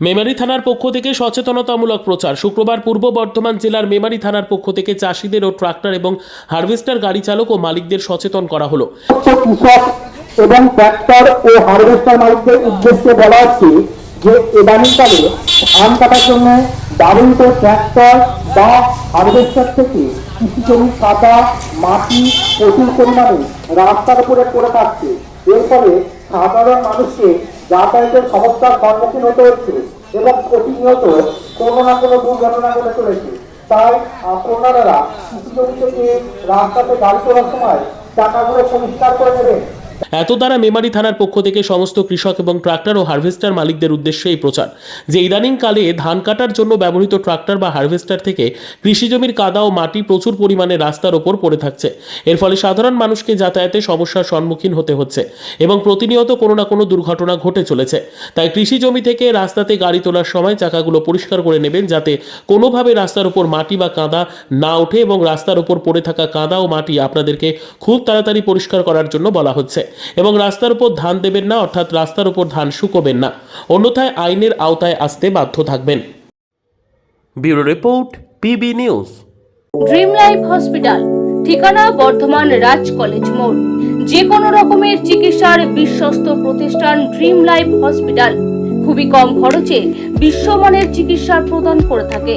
মেমারি থানার পক্ষ থেকে সচেতনতামূলক প্রচার। শুক্রবার পূর্ব বর্ধমান জেলার মেমারি থানার পক্ষ থেকে চাষিদের ও ট্রাক্টর এবং হারভেস্টার গাড়ি চালক ও মালিকদের সচেতন করা হলো। কৃষক এবং ট্র্যাক্টর ও হারভেস্টার মালিকদের উদ্দেশ্যে বলা হচ্ছে যে ইদানিংকালে ধান কাটার জন্য ব্যবহৃত ট্র্যাক্টর বা হারভেস্টার থেকে কৃষি জমি কাদা মাটি প্রচুর পরিমাণে রাস্তার উপরে পড়ে থাকছে। এর ফলে সাধারণ মানুষকে যাতায়াতের সমস্যার সম্মুখীন হতে হচ্ছে এবং প্রতিনিয়ত কোনো না কোনো দুর্ঘটনা ঘটে চলেছে। তাই আপনারা কৃষি জমি থেকে রাস্তাতে গাড়ি তোলার সময় টাকাগুলো পরিষ্কার করে নেবেন এত দ্বারা মেমারি থানার পক্ষ থেকে সমস্ত কৃষক এবং ট্রাক্টর ও হারভেস্টার মালিকদের উদ্দেশ্যে এই প্রচার, যে ইদানিংকালে ধান কাটার জন্য ব্যবহৃত ট্রাক্টর বা হারভেস্টার থেকে কৃষিজমির কাদা ও মাটি প্রচুর পরিমাণে রাস্তার ওপর পড়ে থাকছে। এর ফলে সাধারণ মানুষকে যাতায়াতে সমস্যার সম্মুখীন হতে হচ্ছে এবং প্রতিনিয়ত কোনো না কোনো দুর্ঘটনা ঘটে চলেছে। তাই কৃষি জমি থেকে রাস্তাতে গাড়ি তোলার সময় চাকাগুলো পরিষ্কার করে নেবেন যাতে কোনোভাবে রাস্তার উপর মাটি বা কাদা না ওঠে এবং রাস্তার উপর পড়ে থাকা কাদা ও মাটি আপনাদেরকে খুব তাড়াতাড়ি পরিষ্কার করার জন্য বলা হচ্ছে। এবং রাস্তার উপর ধান দেবেন না অর্থাৎ রাস্তার উপর ধান শুকোবেন না। অন্যথায় আইনের আওতায় আসতে বাধ্য থাকবেন। Bureau report PB news. Dream life hospital ঠিকানা বর্ধমান রাজ কলেজ মোড়। যে কোনো রকমের চিকিৎসার বিশ্বস্ত প্রতিষ্ঠান ড্রিম লাইফ হসপিটাল। খুবই কম খরচে বিশ্বমানের চিকিৎসা প্রদান করে থাকে।